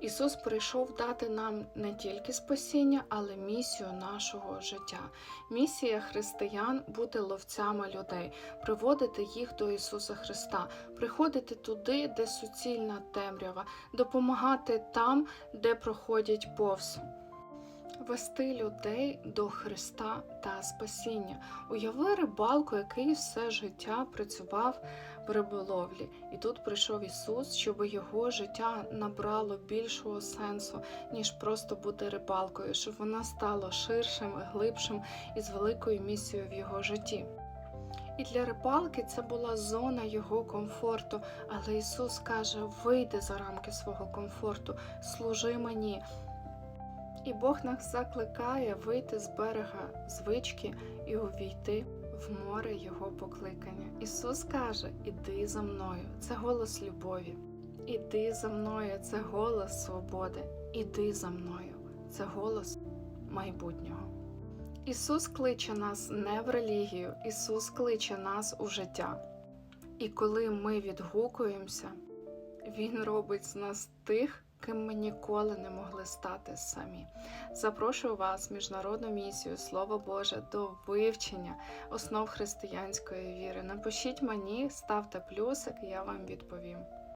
Ісус прийшов дати нам не тільки спасіння, але місію нашого життя. Місія християн бути ловцями людей, приводити їх до Ісуса Христа, приходити туди, де суцільна темрява, допомагати там, де проходять повз. Вести людей до Христа та спасіння. Уяви рибалку, який все життя працював в риболовлі, і тут прийшов Ісус, щоб його життя набрало більшого сенсу, ніж просто бути рибалкою, щоб вона стала ширшим, глибшим і з великою місією в його житті. І для рибалки це була зона його комфорту, але Ісус каже: вийди за рамки свого комфорту, служи мені. І Бог нас закликає вийти з берега звички і увійти в море Його покликання. Ісус каже: Іди за мною, це голос любові. Іди за мною, це голос свободи. Іди за мною, це голос майбутнього. Ісус кличе нас не в релігію, Ісус кличе нас у життя. І коли ми відгукуємося, Він робить з нас тих, ким ми ніколи не могли стати самі. Запрошую вас в міжнародну місію Слово Боже до вивчення основ християнської віри. Напишіть мені, ставте плюсик, і я вам відповім.